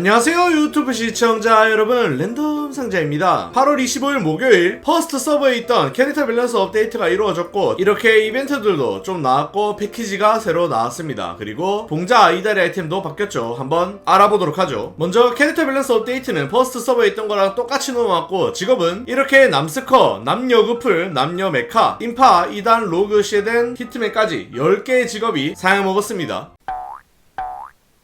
안녕하세요 유튜브 시청자 여러분. 랜덤 상자입니다. 8월 25일 목요일 퍼스트 서버에 있던 캐릭터 밸런스 업데이트가 이루어졌고 이렇게 이벤트들도 좀 나왔고 패키지가 새로 나왔습니다. 그리고 봉자 이달의 아이템도 바뀌었죠. 한번 알아보도록 하죠. 먼저 캐릭터 밸런스 업데이트는 퍼스트 서버에 있던 거랑 똑같이 넘어왔고 직업은 이렇게 남스커, 남녀그플, 남녀메카, 인파, 2단, 로그, 쉐덴, 히트맨까지 10개의 직업이 사용먹었습니다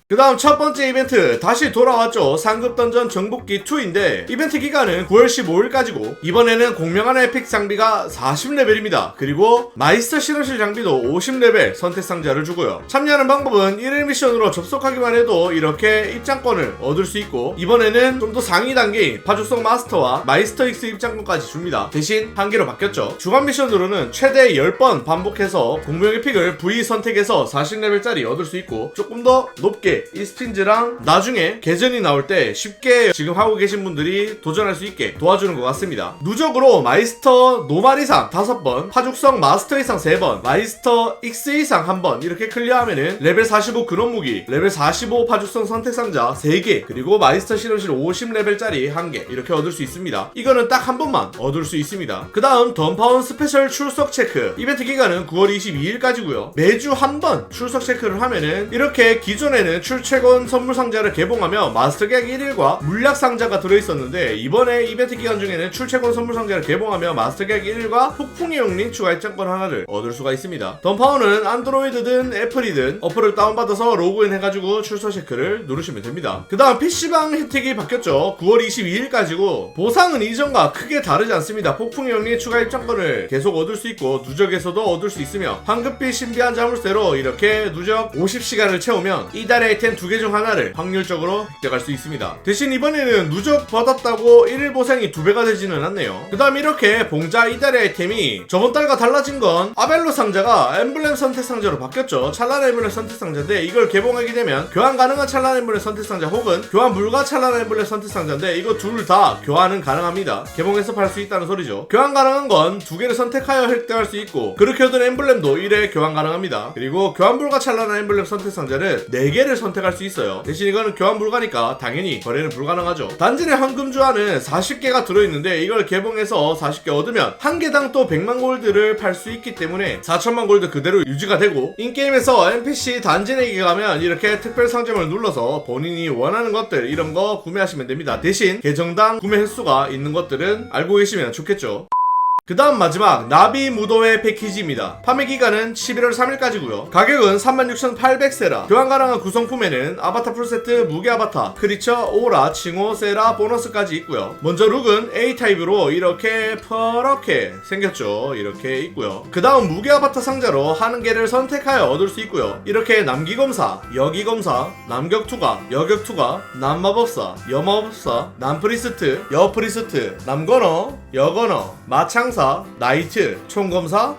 그 다음 첫 번째 이벤트 다시 돌아왔죠. 상급 던전 정복기 2인데 이벤트 기간은 9월 15일까지고 이번에는 공명하는 에픽 장비가 40레벨입니다. 그리고 마이스터 실험실 장비도 50레벨 선택 상자를 주고요. 참여하는 방법은 1일 미션으로 접속하기만 해도 이렇게 입장권을 얻을 수 있고 이번에는 좀 더 상위 단계인 파주성 마스터와 마이스터 X 입장권까지 줍니다. 대신 한 개로 바뀌었죠. 주간 미션으로는 최대 10번 반복해서 공명 에픽을 V 선택해서 40레벨짜리 얻을 수 있고 조금 더 높게 이 스핀즈랑 나중에 계전이 나올 때 쉽게 지금 하고 계신 분들이 도전할 수 있게 도와주는 것 같습니다. 누적으로 마이스터 노말 이상 5번, 파죽성 마스터 이상 3번, 마이스터 X 이상 1번 이렇게 클리어하면은 레벨 45 근원 무기, 레벨 45 파죽성 선택 상자 3개, 그리고 마이스터 실험실 50레벨짜리 1개 이렇게 얻을 수 있습니다. 이거는 딱 한 번만 얻을 수 있습니다. 그 다음 던파운 스페셜 출석 체크 이벤트 기간은 9월 22일까지고요. 매주 한 번 출석 체크를 하면은 이렇게 기존에는 출첵원 선물 상자를 개봉하며 마스터 계약 1일과 물약 상자가 들어있었는데 이번에 이벤트 기간 중에는 출첵원 선물 상자를 개봉하며 마스터 계약 1일과 폭풍의 용링 추가 입장권 하나를 얻을 수가 있습니다. 던파워는 안드로이드든 애플이든 어플을 다운받아서 로그인 해가지고 출석 체크를 누르시면 됩니다. 그 다음 PC방 혜택이 바뀌었죠. 9월 22일까지고 보상은 이전과 크게 다르지 않습니다. 폭풍의 용링 추가 입장권을 계속 얻을 수 있고 누적에서도 얻을 수 있으며 황급비 신비한 자물쇠로 이렇게 누적 50시간을 채우면 이달의 아이템 두 개 중 하나를 확률적으로 획득할 수 있습니다. 대신 이번에는 누적 받았다고 1일 보상이 두 배가 되지는 않네요. 그 다음 이렇게 봉자 이달의 아이템이 저번 달과 달라진 건 아벨로 상자가 엠블렘 선택 상자로 바뀌었죠. 찰란 엠블렘 선택 상자인데 이걸 개봉하게 되면 교환 가능한 찰란 엠블렘 선택 상자 혹은 교환 불가 찰란 엠블렘 선택 상자인데 이거 둘 다 교환은 가능합니다. 개봉해서 팔 수 있다는 소리죠. 교환 가능한 건 두 개를 선택하여 획득할 수 있고 그렇게 얻은 엠블렘도 1회 교환 가능합니다. 그리고 교환 불가 찰란한 엠블렘 선택 상자는 4개를 선택 할 수 있어요. 대신 이거는 교환 불가니까 당연히 거래는 불가능하죠. 단지 내 황금 주화는 40개가 들어있는데 이걸 개봉해서 40개 얻으면 한 개당 또 100만 골드를 팔 수 있기 때문에 4천만 골드 그대로 유지가 되고 인게임에서 NPC 단지 내기 가면 이렇게 특별 상점을 눌러서 본인이 원하는 것들 이런 거 구매하시면 됩니다. 대신 계정당 구매 횟수가 있는 것들은 알고 계시면 좋겠죠. 그 다음 마지막 나비 무도회 패키지입니다. 판매 기간은 11월 3일까지고요. 가격은 36,800세라. 교환 가능한 구성품에는 아바타 풀세트, 무게 아바타, 크리처, 오라, 칭호, 세라 보너스까지 있고요. 먼저 룩은 A타입으로 이렇게 퍼렇게 생겼죠. 이렇게 있고요. 그 다음 무게 아바타 상자로 하는 개를 선택하여 얻을 수 있고요. 이렇게 남기검사, 여기검사, 남격투가, 여격투가, 남마법사, 여마법사, 남프리스트, 여프리스트, 남건어, 여건어, 마창 사, 나이트, 총검사,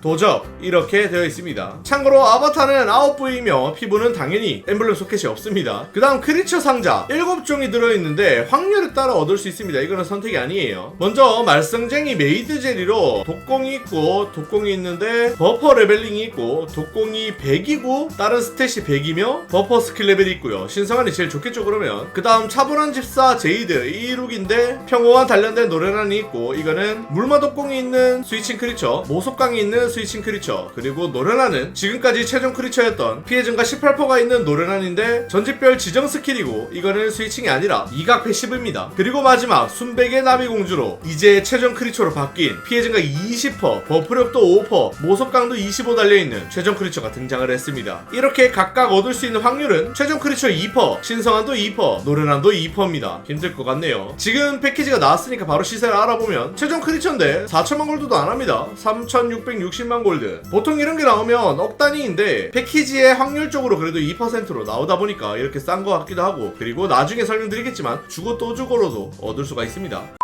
도적 이렇게 되어 있습니다. 참고로 아바타는 9부이며 피부는 당연히 엠블렘 소켓이 없습니다. 그 다음 크리처 상자 7종이 들어있는데 확률에 따라 얻을 수 있습니다. 이거는 선택이 아니에요. 먼저 말썽쟁이 메이드 제리로 독공이 있고 독공이 있는데 버퍼 레벨링이 있고 독공이 100이고 다른 스탯이 100이며 버퍼 스킬 레벨이 있고요. 신성한이 제일 좋겠죠 그러면 그 다음 차분한 집사 제이드 이 룩인데 평화와 단련된 노래란이 있고 이거는 물마 독공이 있는 스위칭 크리처 모속강이 있는 스위칭 크리처 그리고 노련하는 지금까지 최종 크리처였던 피해 증가 18%가 있는 노련한인데 전직별 지정 스킬이고 이거는 스위칭이 아니라 이각 패시브입니다. 그리고 마지막 순백의 나비공주로 이제 최종 크리처로 바뀐 피해 증가 20% 버프력도 5% 모속강도 25 달려있는 최종 크리처가 등장을 했습니다. 이렇게 각각 얻을 수 있는 확률은 최종 크리처 2% 신성한도 2% 노련한도 2%입니다. 힘들 것 같네요. 지금 패키지가 나왔으니까 바로 시세를 알아보면 최종 크리처인데 4천만 골드도 안합니다. 3660만 골드. 보통 이런 게 나오면 억 단위인데 패키지의 확률적으로 그래도 2%로 나오다 보니까 이렇게 싼것 같기도 하고 그리고 나중에 설명드리겠지만 주고 또 주고로도 얻을 수가 있습니다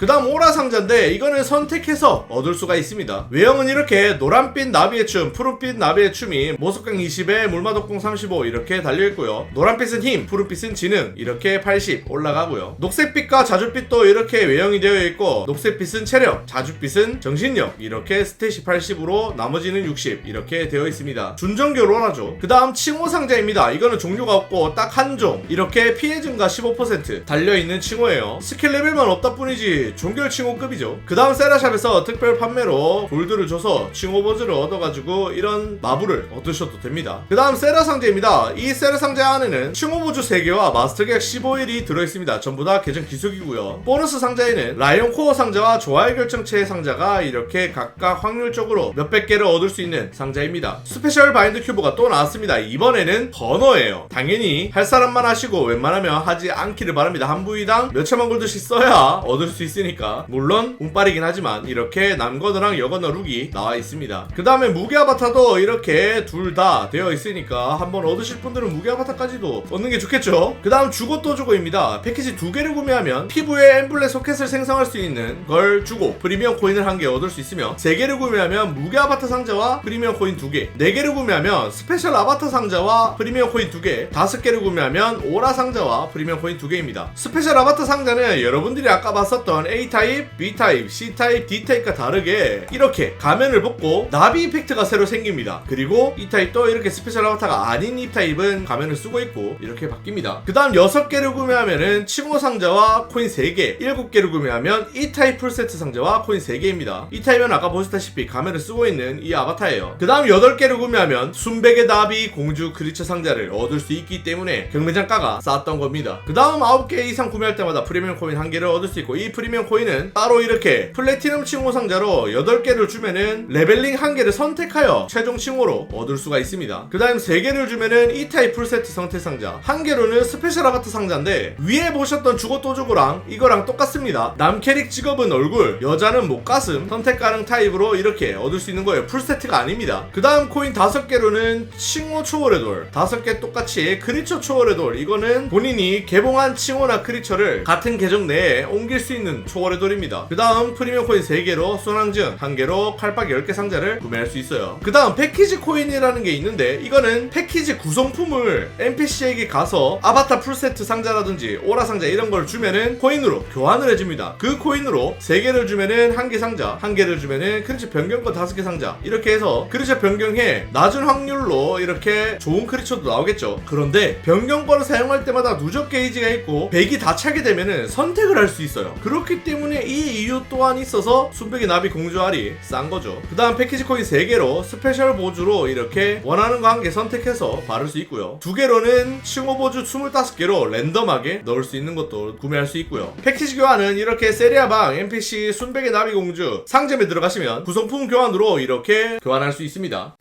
그 다음 오라 상자인데 이거는 선택해서 얻을 수가 있습니다. 외형은 이렇게 노란빛 나비의 춤, 푸른빛 나비의 춤이 모속강 20에 물마독공 35 이렇게 달려있고요. 노란빛은 힘, 푸른빛은 지능 이렇게 80 올라가고요. 녹색빛과 자줏빛도 이렇게 외형이 되어 있고 녹색빛은 체력, 자줏빛은 정신력 이렇게 스탯이 80으로 나머지는 60 이렇게 되어 있습니다. 준정교로라죠. 그 다음 칭호 상자입니다. 이거는 종류가 없고 딱 한 종 이렇게 피해 증가 15% 달려있는 칭호예요. 스킬 레벨만 없다 뿐이지 종결 칭호급이죠. 그 다음 세라샵에서 특별 판매로 골드를 줘서 칭호 버즈를 얻어가지고 이런 마부를 얻으셔도 됩니다. 그 다음 세라 상자입니다. 이 세라 상자 안에는 칭호 버즈 3개와 마스터 계약 15일이 들어있습니다. 전부 다 계정 기속이고요. 보너스 상자에는 라이온 코어 상자와 조화의 결정체 상자가 이렇게 각각 확률적으로 몇백 개를 얻을 수 있는 상자입니다. 스페셜 바인드 큐브가 또 나왔습니다. 이번에는 버너예요. 당연히 할 사람만 하시고 웬만하면 하지 않기를 바랍니다. 한 부위당 몇 천만 골드씩 써야 얻을 수 있 으니까 물론 운빨이긴 하지만 이렇게 남건어랑 여건어 룩이 나와 있습니다. 그 다음에 무게 아바타도 이렇게 둘 다 되어 있으니까 한번 얻으실 분들은 무게 아바타까지도 얻는 게 좋겠죠. 그 다음 주고 또 주고입니다. 패키지 두 개를 구매하면 피부에 엠블렛 소켓을 생성할 수 있는 걸 주고 프리미엄 코인을 한 개 얻을 수 있으며 세 개를 구매하면 무게 아바타 상자와 프리미엄 코인 두 개, 네 개를 구매하면 스페셜 아바타 상자와 프리미엄 코인 두 개, 다섯 개를 구매하면 오라 상자와 프리미엄 코인 두 개입니다. 스페셜 아바타 상자는 여러분들이 아까 봤었던 A 타입, B 타입, C 타입, D 타입과 다르게 이렇게 가면을 벗고 나비 이펙트가 새로 생깁니다. 그리고 이 타입도 이렇게 스페셜 아바타가 아닌 이 타입은 가면을 쓰고 있고 이렇게 바뀝니다. 그 다음 6개를 구매하면은 칭호 상자와 코인 3개, 7개를 구매하면 이 타입 풀세트 상자와 코인 3개입니다. 이 타입은 아까 보셨다시피 가면을 쓰고 있는 이 아바타예요. 그 다음 8개를 구매하면 순백의 나비 공주 크리처 상자를 얻을 수 있기 때문에 경매장가가 쌌던 겁니다. 그 다음 9개 이상 구매할 때마다 프리미엄 코인 1개를 얻을 수 있고 이 프리미엄 코인은 따로 이렇게 플래티넘 칭호 상자로 8개를 주면은 레벨링 1개를 선택하여 최종 칭호로 얻을 수가 있습니다. 그 다음 3개를 주면은 이 타입 풀세트 성태 상자 1개로는 스페셜 아바타 상자인데 위에 보셨던 주고 또 주고랑 이거랑 똑같습니다. 남 캐릭 직업은 얼굴, 여자는 목 가슴 선택 가능 타입으로 이렇게 얻을 수 있는 거예요. 풀세트가 아닙니다. 그 다음 코인 5개로는 칭호 초월의 돌 5개 똑같이 크리처 초월의 돌 이거는 본인이 개봉한 칭호나 크리처를 같은 계정 내에 옮길 수 있는 초월의 돌입니다. 그 다음 프리미엄 코인 3개로 순항증 1개로 칼빵 10개 상자를 구매할 수 있어요. 그 다음 패키지 코인이라는 게 있는데 이거는 패키지 구성품을 NPC에게 가서 아바타 풀세트 상자라든지 오라 상자 이런 걸 주면은 코인으로 교환을 해줍니다. 그 코인으로 3개를 주면은 1개 상자, 1개를 주면은 크리처 변경권 5개 상자 이렇게 해서 크리처 변경해 낮은 확률로 이렇게 좋은 크리처도 나오겠죠. 그런데 변경권을 사용할 때마다 누적 게이지가 있고 100이 다 차게 되면은 선택을 할 수 있어요. 그렇 기 때문에 이 이유 또한 있어서 순백의 나비 공주알이 싼 거죠. 그 다음 패키지 코인 3개로 스페셜 보주로 이렇게 원하는 개 선택해서 바를 수 있고요. 두 개로는 칭호 보주 25개로 랜덤하게 넣을 수 있는 것도 구매할 수 있고요. 패키지 교환은 이렇게 세리아방 NPC 순백의 나비 공주 상점에 들어가시면 구성품 교환으로 이렇게 교환할 수 있습니다.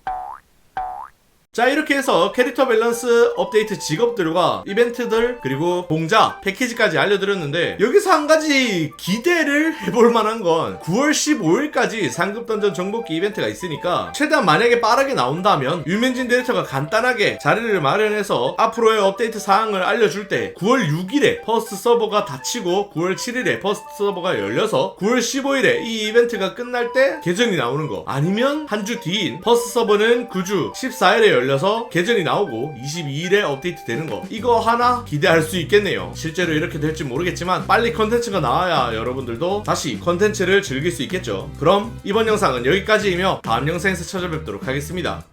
자 이렇게 해서 캐릭터 밸런스 업데이트 직업들과 이벤트들 그리고 공자 패키지까지 알려드렸는데 여기서 한 가지 기대를 해볼 만한 건 9월 15일까지 상급 던전 정복기 이벤트가 있으니까 최대한 만약에 빠르게 나온다면 유명진 디렉터가 간단하게 자리를 마련해서 앞으로의 업데이트 사항을 알려줄 때 9월 6일에 퍼스트 서버가 닫히고 9월 7일에 퍼스트 서버가 열려서 9월 15일에 이 이벤트가 끝날 때 계정이 나오는 거. 아니면 한 주 뒤인 퍼스트 서버는 9주 14일에 열려 서 계정이 나오고 22일에 업데이트 되는 거. 이거 하나 기대할 수 있겠네요. 실제로 이렇게 될지 모르겠지만 빨리 컨텐츠가 나와야 여러분들도 다시 컨텐츠를 즐길 수 있겠죠. 그럼 이번 영상은 여기까지이며 다음 영상에서 찾아뵙도록 하겠습니다